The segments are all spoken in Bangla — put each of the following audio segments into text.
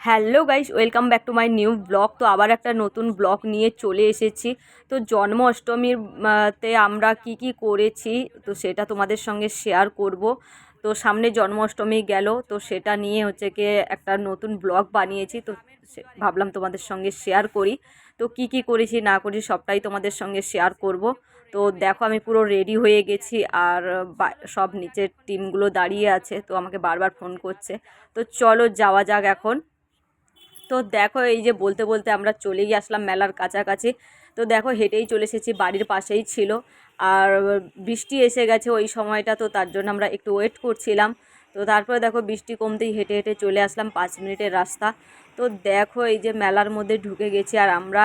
Hello guys, welcome back to my new blog. তো আবার একটা নতুন ব্লগ নিয়ে চলে এসেছি। তো জন্মাষ্টমীর তে আমরা কি কি করেছি, তো সেটা তোমাদের সঙ্গে শেয়ার করব। তো সামনে জন্মাষ্টমী গেল, তো সেটা নিয়ে হচ্ছে কি একটা নতুন ব্লগ বানিয়েছি। তো ভাবলাম তোমাদের সঙ্গে শেয়ার করি। তো কি কি করেছি, না করেছি, সবটাই তোমাদের সঙ্গে শেয়ার করব। তো দেখো, আমি পুরো রেডি হয়ে গেছি আর সব নিচের টিমগুলো দাঁড়িয়ে আছে, তো আমাকে বারবার ফোন করছে। তো চলো যাওয়া যাক এখন। তো দেখো এই যে বলতে বলতে আমরা চলেই আসলাম মেলার কাছাকাছি। তো দেখো হেঁটেই চলে এসেছি, বাড়ির পাশেই ছিল। আর বৃষ্টি এসে গেছে ওই সময়টা, তো তার জন্য আমরা একটু ওয়েট করছিলাম। তো তারপরে দেখো বৃষ্টি কমতেই হেঁটে হেঁটে চলে আসলাম পাঁচ মিনিটের রাস্তা। তো দেখো এই যে মেলার মধ্যে ঢুকে গেছি আর আমরা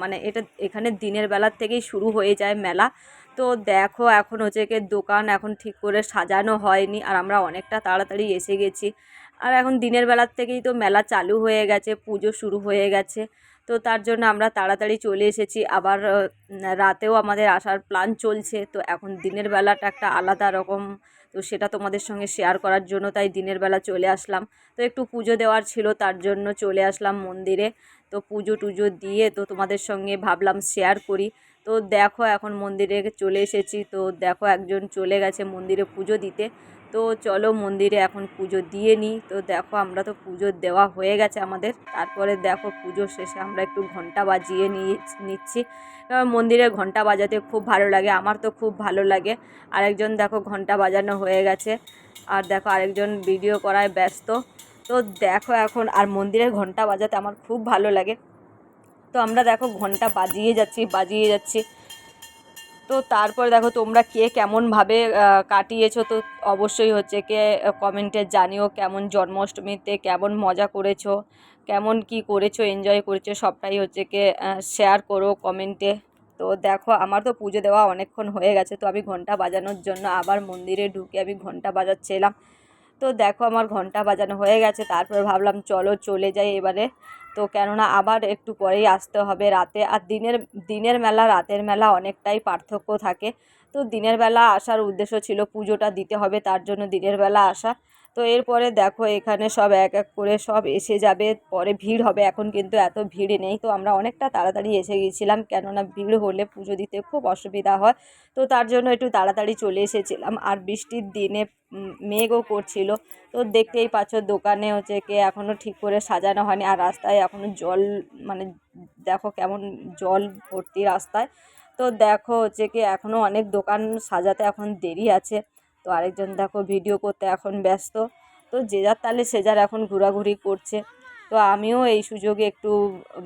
মানে এটা এখানে দিনের বেলার থেকেই শুরু হয়ে যায় মেলা। তো দেখো এখন হচ্ছে কি দোকান এখন ঠিক করে সাজানো হয়নি আর আমরা অনেকটা তাড়াতাড়ি এসে গেছি। আর এখন দিনের বেলার থেকেই তো মেলা চালু হয়ে গেছে, পুজো শুরু হয়ে গেছে। তো তার জন্য আমরা তাড়াতাড়ি চলে এসেছি। আবার রাতেও আমাদের আসার প্ল্যান চলছে। তো এখন দিনের বেলাটা একটা আলাদা রকম। তো সেটা তোমাদের সঙ্গে শেয়ার করার জন্য তাই দিনের বেলা চলে আসলাম। তো একটু পুজো দেওয়ার ছিল, তার জন্য চলে আসলাম মন্দিরে। তো পুজো টুজো দিয়ে তো তোমাদের সঙ্গে ভাবলাম শেয়ার করি। তো দেখো এখন মন্দিরে চলে এসেছি। তো দেখো একজন চলে গেছে মন্দিরে পুজো দিতে। তো চলো মন্দিরে এখন পুজো দিয়ে নিই। তো দেখো আমরা তো পুজো দেওয়া হয়ে গেছে আমাদের। তারপরে দেখো পুজো শেষে আমরা একটু ঘণ্টা বাজিয়ে নিয়ে নিচ্ছি। কারণ মন্দিরে ঘণ্টা বাজাতে খুব ভালো লাগে, আমার তো খুব ভালো লাগে। আরেকজন দেখো ঘণ্টা বাজানো হয়ে গেছে। আর দেখো আরেকজন ভিডিও করায় ব্যস্ত। তো দেখো এখন, আর মন্দিরের ঘণ্টা বাজাতে আমার খুব ভালো লাগে। তো আমরা দেখো ঘণ্টা বাজিয়ে যাচ্ছি বাজিয়ে যাচ্ছি। তো তারপর দেখো তোমরা কে কেমনভাবে কাটিয়েছো, তো অবশ্যই হচ্ছে কে কমেন্টে জানিও কেমন জন্মাষ্টমীতে কেমন মজা করেছ, কেমন কি করেছ এনজয় করেছ, সবটাই হচ্ছে কে শেয়ার করো কমেন্টে। তো দেখো আমার তো পুজো দেওয়া অনেকক্ষণ হয়ে গেছে, তো আমি ঘণ্টা বাজানোর জন্য আবার মন্দিরে ঢুকে আমি ঘণ্টা বাজাচ্ছিলাম। তো দেখো আমার ঘণ্টা বাজানো হয়ে গেছে, তারপর ভাবলাম চলো চলে যাই এবারে। তো কেননা আবার একটু পরেই আসতে হবে রাতে। আর দিনের দিনের মেলা, রাতের মেলা অনেকটাই পার্থক্য থাকে। তো দিনের বেলা আসার উদ্দেশ্য ছিল পুজোটা দিতে হবে, তার জন্য দিনের বেলা আসা। তো এরপরে দেখো এখানে সব এক এক করে সব এসে যাবে, পরে ভিড় হবে। এখন কিন্তু এত ভিড় নেই, তো আমরা অনেকটা তাড়াতাড়ি এসে গিয়েছিলাম কেননা ভিড় হলে পুজো দিতে খুব অসুবিধা হয়। তো তার জন্য একটু তাড়াতাড়ি চলে এসেছিলাম। আর বৃষ্টির দিনে মেঘও করছিল। তো দেখতেই পাচ্ছ দোকানে হচ্ছে কি এখনও ঠিক করে সাজানো হয়নি। আর রাস্তায় এখনও জল মানে দেখো কেমন জল ভর্তি রাস্তায়। তো দেখো হচ্ছে কি এখনও অনেক দোকান সাজাতে এখন দেরি আছে। তো আরেকজন দেখো ভিডিও করতে এখন ব্যস্ত। তো যে যার তালে সে যার এখন ঘোরাঘুরি করছে। তো আমিও এই সুযোগে একটু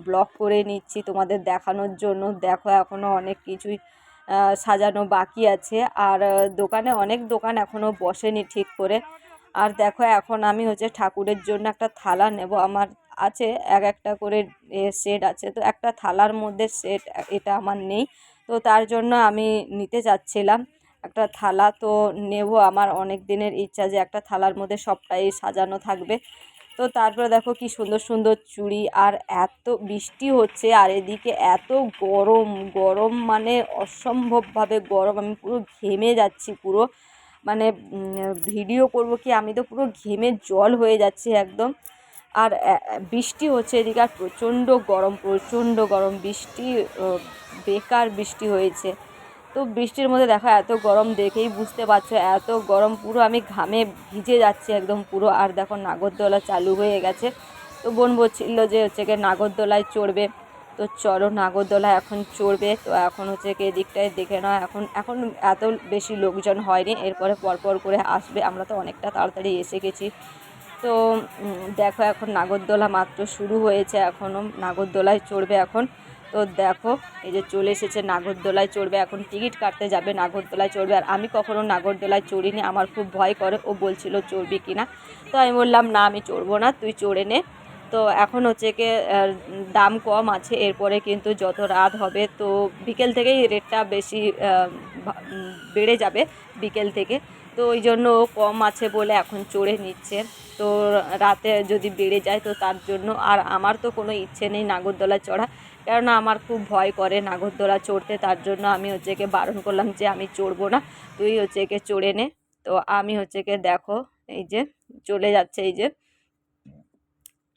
ব্লগ করে নিচ্ছি তোমাদের দেখানোর জন্য। দেখো এখনও অনেক কিছুই সাজানো বাকি আছে। আর দোকানে অনেক দোকান এখনও বসেনি ঠিক করে। আর দেখো এখন আমি হচ্ছে ঠাকুরের জন্য একটা থালা নেব। আমার আছে এক একটা করে সেট আছে। তো একটা থালার মধ্যে সেট এটা আমার নেই। তো তার জন্য আমি নিতে চাচ্ছিলাম একটা থালা তো নেব, আমার অনেক দিনের ইচ্ছা যে একটা থালার মধ্যে সবটাই সাজানো থাকবে। তো তারপরে দেখো কি সুন্দর সুন্দর চুড়ি, আর এত বৃষ্টি হচ্ছে, আর এদিকে এত গরম গরম মানে অসম্ভবভাবে গরম, আমি পুরো ঘেমে যাচ্ছি পুরো। মানে ভিডিও করব কি, আমি তো পুরো ঘেমে জল হয়ে যাচ্ছে একদম। আর বৃষ্টি হচ্ছে এদিকে, আর প্রচণ্ড গরম প্রচণ্ড গরম, বৃষ্টি বেকার বৃষ্টি হয়েছে। তো বৃষ্টির মধ্যে দেখো, এত গরম দেখেই বুঝতে পারছ, এত গরম পুরো আমি ঘামে ভিজে যাচ্ছি একদম পুরো। আর দেখো নাগরদোলা চালু হয়ে গেছে। তো বোন বলছিল যে হচ্ছে গিয়ে নাগরদোলায় চড়বে। তো চলো নাগরদোলা এখন চড়বে। তো এখন হচ্ছে কি এদিকটায় দেখে নাও, এখন এখন এত বেশি লোকজন হয়নি। এরপরে পরপর করে আসবে। আমরা তো অনেকটা তাড়াতাড়ি এসে গেছি। তো দেখো এখন নাগরদোলা মাত্র শুরু হয়েছে এখনও নাগরদোলায় চড়বে এখন। তো দেখো, এই যে চলে এসেছে নাগরদোলায় চড়বে, এখন টিকিট কাটতে যাবে, নাগরদোলায় চড়বে। আর আমি কখনো নাগরদোলায় চড়িনি, আমার খুব ভয় করে, ও বলছিল চড়বি কি না তো আমি বললাম, না, আমি চড়বো না, তুই চড়ে নে। তো এখন হচ্ছে কি দাম কম আছে, এরপরে কিন্তু যত রাত হবে, তো বিকেল থেকেই রেটটা বেশি বেড়ে যাবে বিকেল থেকে। তো ওই জন্য কম আছে বলে এখন চড়ে নিচ্ছে। তো রাতে যদি বেড়ে যায়, তো তার জন্য। আর আমার তো কোনো ইচ্ছে নেই নাগরদোলা চড়া। কেননা আমার খুব ভয় করে নাগরদোলা চড়তে, তার জন্য আমি হচ্ছে একে বারণ করলাম যে আমি চড়বো না, তুই হচ্ছে একে চড়ে নে। তো আমি হচ্ছে একে দেখো, এই যে চলে যাচ্ছে, এই যে।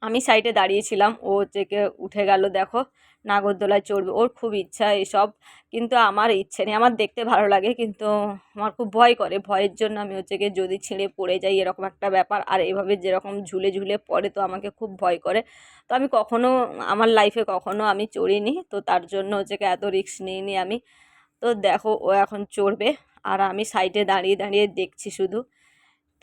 আমি সাইডে দাঁড়িয়েছিলাম ও হচ্ছে কে উঠে গেল, দেখো। নাগরদোলায় চড়বে, ওর খুব ইচ্ছা এসব। কিন্তু আমার ইচ্ছে নেই, আমার দেখতে ভালো লাগে, কিন্তু আমার খুব ভয় করে। ভয়ের জন্য আমি হচ্ছে গিয়ে যদি ছিঁড়ে পড়ে যাই এরকম একটা ব্যাপার, আর এভাবে যেরকম ঝুলে ঝুলে পড়ে তো আমাকে খুব ভয় করে। তো আমি কখনো, আমার লাইফে কখনো আমি চড়িনি, তো তার জন্য হচ্ছে এত রিস্ক নিইনি আমি। তো দেখো, ও এখন চড়বে, আর আমি সাইডে দাঁড়িয়ে দাঁড়িয়ে দেখছি শুধু।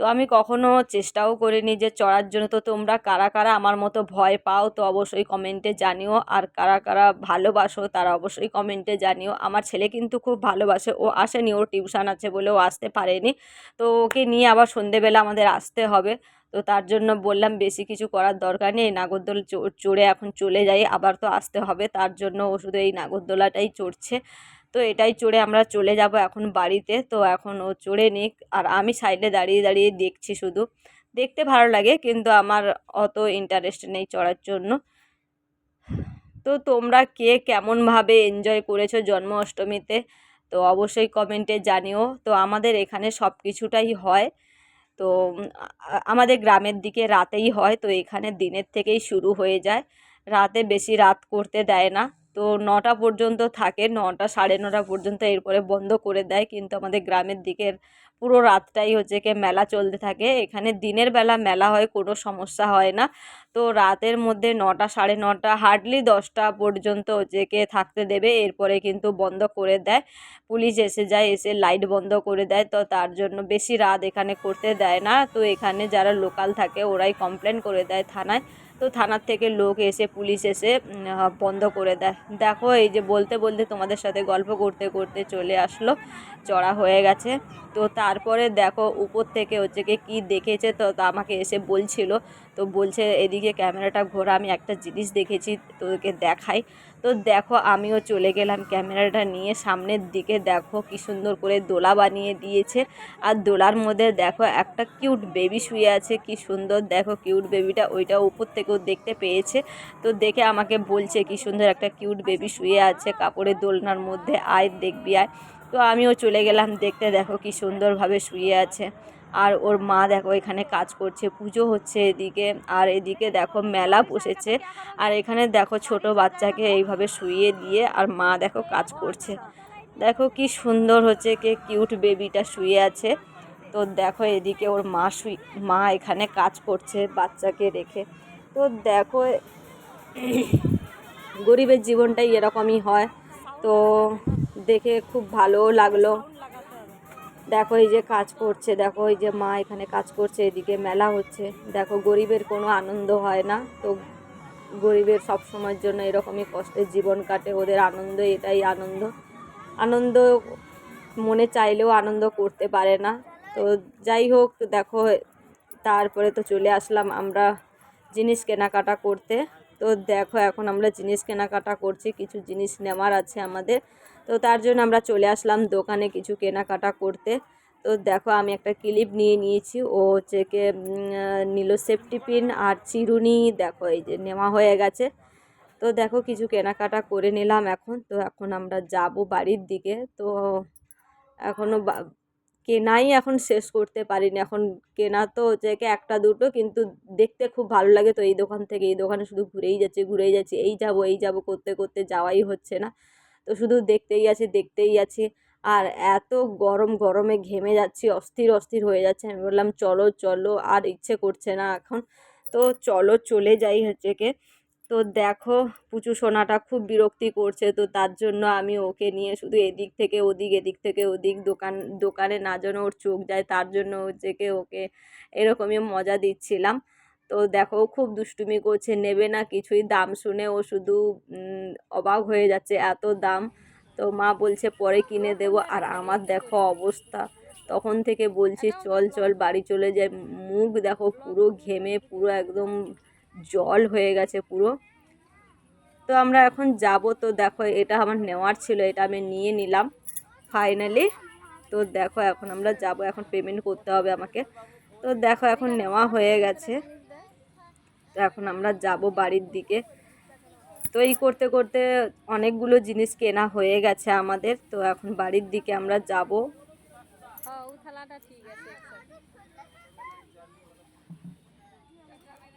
তো আমি কখনো চেষ্টাও করিনি যে চড়ার জন্য। তো তোমরা কারা কারা আমার মতো ভয় পাও তো অবশ্যই কমেন্টে জানিও। আর কারা কারা ভালোবাসো তারা অবশ্যই কমেন্টে জানিও। আমার ছেলে কিন্তু খুব ভালোবাসে। ও আসেনি, ওর টিউশন আছে বলে ও আসতে পারেনি। তো ওকে নিয়ে আবার সন্ধেবেলা আমাদের আসতে হবে। তো তার জন্য বললাম বেশি কিছু করার দরকার নেই। নাগরদোল চড়- এখন চলে যাই। আবার তো আসতে হবে। তার জন্য ও শুধু এই নাগরদোলাটাই চড়ছে। তো এটাই চড়ে আমরা চলে যাব এখন বাড়িতে। তো এখন ও চড়ে নিক আর আমি সাইডে দাঁড়িয়ে দাঁড়িয়ে দেখছি শুধু। দেখতে ভালো লাগে কিন্তু আমার অত ইন্টারেস্ট নেই চড়ার জন্য। তো তোমরা কে কেমনভাবে এনজয় করেছ জন্মাষ্টমীতে? তো অবশ্যই কমেন্টে জানিও। তো আমাদের এখানে সব কিছুটাই হয়। তো আমাদের গ্রামের দিকে রাতেই হয়। তো এখানে দিনের থেকেই শুরু হয়ে যায়। রাতে বেশি রাত করতে দেয় না। তো নটা পর্যন্ত থাকে, নটা সাড়ে নটা পর্যন্ত এরপরে বন্ধ করে দেয়। কিন্তু আমাদের গ্রামের দিকের পুরো রাতটাই হচ্ছে কি মেলা চলতে থাকে। এখানে দিনের বেলা মেলা হয়, কোনো সমস্যা হয় না। তো রাতের মধ্যে নটা সাড়ে নটা, হার্ডলি দশটা পর্যন্ত হচ্ছে কে থাকতে দেবে। এরপরে কিন্তু বন্ধ করে দেয়। পুলিশ এসে যায়, এসে লাইট বন্ধ করে দেয়। তো তার জন্য বেশি রাত এখানে করতে দেয় না। তো এখানে যারা লোকাল থাকে, ওরাই কমপ্লেন করে দেয় থানায়। তো থানার থেকে লোক এসে, পুলিশ এসে বন্ধ করে দেয়। দেখো, এই যে বলতে বলতে তোমাদের সাথে গল্প করতে করতে চলে আসলো। চড়া হয়ে গেছে। তো তারপরে দেখো, উপর থেকে হচ্ছে কি কী দেখেছে, তো আমাকে এসে বলছিল। তো বলছে, এদিকে ক্যামেরাটা ঘোরা, আমি একটা জিনিস দেখেছি তোদেরকে দেখাই। তো দেখো আমিও চলে গেলাম ক্যামেরাটা নিয়ে। সামনের দিকে দেখো কি সুন্দর করে দোলা বানিয়ে দিয়েছে। আর দোলার মধ্যে দেখো একটা কিউট বেবি শুয়ে আছে, কি সুন্দর। দেখো কিউট বেবিটা ওইটা উপর থেকেও দেখতে পেয়েছে। তো দেখে আমাকে বলছে কি সুন্দর একটা কিউট বেবি শুয়ে আছে কাপড়ের দোলনার মধ্যে। আয় দেখবি, আয়। তো আমিও চলে গেলাম দেখতে। দেখো কি সুন্দরভাবে শুয়ে আছে। আর ওর মা দেখো এখানে কাজ করছে, পুজো হচ্ছে এদিকে। আর এদিকে দেখো মেলা বসেছে। আর এখানে দেখো ছোট বাচ্চাকে এইভাবে শুইয়ে দিয়ে আর মা দেখো কাজ করছে। দেখো কি সুন্দর হচ্ছে, কে কিউট বেবিটা শুয়ে আছে। তো দেখো এদিকে ওর মা শুই, মা এখানে কাজ করছে বাচ্চাকে রেখে। তো দেখো, গরিবের জীবনটাই এরকমই হয়। তো দেখে খুব ভালোও লাগল। দেখো এই যে কাজ করছে, দেখো এই যে মা এখানে কাজ করছে, এদিকে মেলা হচ্ছে। দেখো গরিবের কোনো আনন্দ হয় না। তো গরিবের সব সময়ের জন্য এরকমই কষ্টের জীবন কাটে, ওদের আনন্দ এটাই আনন্দ। আনন্দ মনে চাইলেও আনন্দ করতে পারে না। তো যাই হোক, দেখো, তারপরে তো চলে আসলাম আমরা জিনিস কেনাকাটা করতে। তো দেখো, এখন আমরা জিনিস কেনাকাটা করছি, কিছু জিনিস নেওয়ার আছে আমাদের। তো তার জন্য আমরা চলে আসলাম দোকানে কিছু কেনাকাটা করতে। তো দেখো আমি একটা ক্লিপ নিয়ে নিয়েছি, ও হচ্ছে কে নিল সেফটি পিন আর চিরুনি, দেখো এই যে নেওয়া হয়ে গেছে। তো দেখো কিছু কেনাকাটা করে নিলাম এখন। তো এখন আমরা যাব বাড়ির দিকে। তো এখনও কেনাই এখন শেষ করতে পারিনি। এখন কেনা তো হচ্ছে কি একটা দুটো, কিন্তু দেখতে খুব ভালো লাগে। তো এই দোকান থেকে এই দোকানে শুধু ঘুরেই যাচ্ছে ঘুরেই যাচ্ছে। এই যাব এই যাব, করতে করতে যাওয়াই হচ্ছে না। তো শুধু দেখতেই আছি দেখতেই আছি। আর এত গরম, গরমে ঘেমে যাচ্ছি, অস্থির অস্থির হয়ে যাচ্ছে। আমি বললাম, চলো চলো, আর ইচ্ছে করছে না এখন। তো চলো, চলে যাই হচ্ছে কে। তো দেখো, পুচু সোনাটা খুব বিরক্তি করছে। তো তার জন্য আমি ওকে নিয়ে শুধু এদিক থেকে ওদিক, এদিক থেকে ওদিক, দোকান, দোকানে না যেন ওর চোখ যায়, তার জন্য হচ্ছে কি ওকে এরকমই মজা দিচ্ছিলাম। তো দেখো খুব দুষ্টুমি করছে, নেবে না কিছুই, দাম শুনে ও শুধু অবাক হয়ে যাচ্ছে এত দাম। তো মা বলছে, পরে কিনে দেবো। আর আমার দেখো অবস্থা। তখন থেকে বলছি, চল চল, বাড়ি চলে যাই। মুখ দেখো পুরো ঘেমে, পুরো একদম জল হয়ে গেছে পুরো। তো আমরা এখন যাব। তো দেখো এটা আমার নেওয়ার ছিল, এটা আমি নিয়ে নিলাম ফাইনালি তো দেখো এখন আমরা যাব, এখন পেমেন্ট করতে হবে আমাকে। তো দেখো এখন নেওয়া হয়ে গেছে। তো এখন আমরা যাব বাড়ির দিকে। তো এই করতে করতে অনেকগুলো জিনিস কেনা হয়ে গেছে আমাদের। তো এখন বাড়ির দিকে আমরা যাব। হ্যাঁ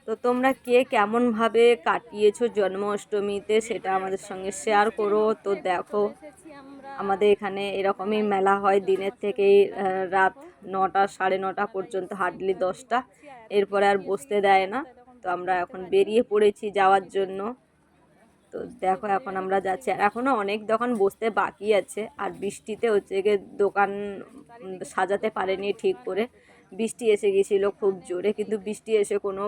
তো তোমরা কে কেমনভাবে কাটিয়েছো জন্মাষ্টমীতে সেটা আমাদের সঙ্গে শেয়ার করো। তো দেখো আমাদের এখানে এরকমই মেলা হয় দিনের থেকেই রাত নটা সাড়ে নটা পর্যন্ত হার্ডলি দশটা। এরপরে আর বসতে দেয় না। তো আমরা এখন বেরিয়ে পড়েছি যাওয়ার জন্য। তো দেখো এখন আমরা যাচ্ছি। আর এখনও অনেক দোকান বসতে বাকি আছে। আর বৃষ্টিতে হচ্ছে গিয়ে দোকান সাজাতে পারেনি ঠিক করে। বৃষ্টি এসে গেছিল খুব জোরে, কিন্তু বৃষ্টি এসে কোনো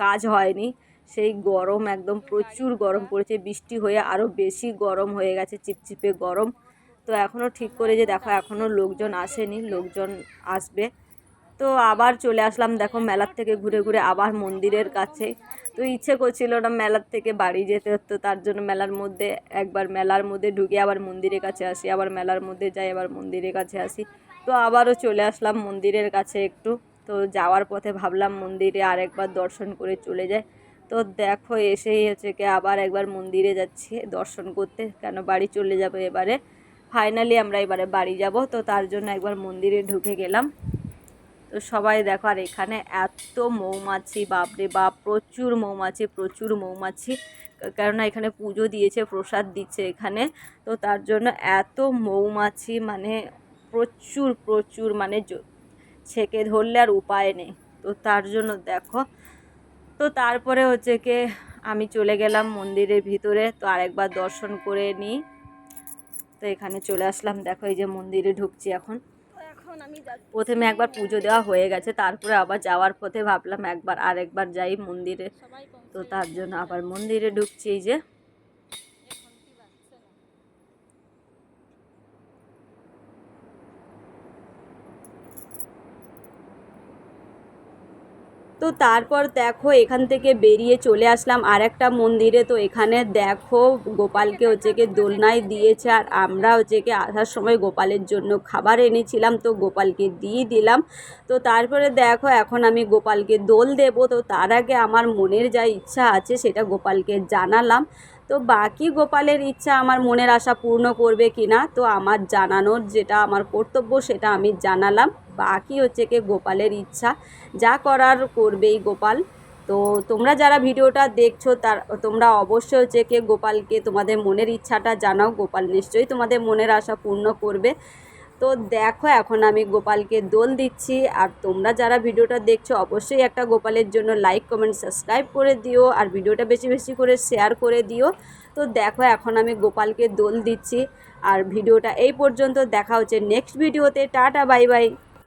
কাজ হয়নি। সেই গরম একদম প্রচুর গরম পড়েছে। বৃষ্টি হয়ে আরও বেশি গরম হয়ে গেছে, চিপচিপে গরম। তো এখনও ঠিক করে যে দেখো এখনও লোকজন আসেনি, লোকজন আসবে। তো আবার চলে আসলাম, দেখো মেলার থেকে ঘুরে ঘুরে আবার মন্দিরের কাছে। তো ইচ্ছে করছিল না মেলার থেকে বাড়ি যেতে হতো তার জন্য মেলার মধ্যে একবার মেলার মধ্যে ঢুকে আবার মন্দিরের কাছে আসি, আবার মেলার মধ্যে যাই, আবার মন্দিরের কাছে আসি। তো আবারও চলে আসলাম মন্দিরের কাছে একটু। তো যাওয়ার পথে ভাবলাম মন্দিরে আরেকবার দর্শন করে চলে যায় তো দেখো এসেই হচ্ছে কি আবার একবার মন্দিরে যাচ্ছি দর্শন করতে, কেন বাড়ি চলে যাবে এবারে। ফাইনালি আমরা এবারে বাড়ি যাব, তো তার জন্য একবার মন্দিরে ঢুকে গেলাম। তো সবাই দেখো, আর এখানে এত মৌমাছি, বাপরে বাপ, প্রচুর মৌমাছি প্রচুর মৌমাছি। কেননা এখানে পুজো দিয়েছে, প্রসাদ দিচ্ছে এখানে। তো তার জন্য এত মৌমাছি মানে প্রচুর প্রচুর মানে ছেঁকে ধরলে আর উপায় নেই। তো তার জন্য দেখো। তো তারপরে হচ্ছে কি, আমি চলে গেলাম মন্দিরের ভিতরে, তো আরেকবার দর্শন করে নিই। তো এখানে চলে আসলাম। দেখো, এই যে মন্দিরে ঢুকছি এখন। প্রথমে একবার পুজো দেওয়া হয়ে গেছে তারপরে আবার যাওয়ার পথে ভাবলাম একবার আরেকবার যাই মন্দিরে। তো তার জন্য আবার মন্দিরে ঢুকছি এই যে। তো তারপর দেখো, এখান থেকে বেরিয়ে চলে আসলাম আর একটা মন্দিরে। তো এখানে দেখো, গোপালকে হচ্ছে কি দোলনায় দিয়েছে আর আমরা হচ্ছে কি আসার সময় গোপালের জন্য খাবার এনেছিলাম। তো গোপালকে দিয়ে দিলাম। তো তারপরে দেখো, এখন আমি গোপালকে দোল দেব। তো তার আগে আমার মনের যা ইচ্ছা আছে সেটা গোপালকে জানালাম। তো বাকি গোপালের ইচ্ছা আমার মনের আশা পূর্ণ করবে কি না তো আমার জানানোর যেটা আমার কর্তব্য সেটা আমি জানালাম। বাকি হচ্ছে কি গোপালের ইচ্ছা, যা করার করবেই গোপাল। তো তোমরা যারা ভিডিওটা দেখছ তার, তোমরা অবশ্যই হচ্ছে কি গোপালকে তোমাদের মনের ইচ্ছাটা জানাও। গোপাল নিশ্চয়ই তোমাদের মনের আশা পূর্ণ করবে। তো দেখো, এখন আমি গোপালকে দোল দিচ্ছি। আর তোমরা যারা ভিডিওটা দেখছ, অবশ্যই একটা গোপালের জন্য লাইক কমেন্ট সাবস্ক্রাইব করে দিও। আর ভিডিওটা বেশি বেশি করে শেয়ার করে দিও। তো দেখো, এখন আমি গোপালকে দোল দিচ্ছি। আর ভিডিওটা এই পর্যন্ত দেখা হচ্ছে নেক্সট ভিডিওতে টাটা বাই বাই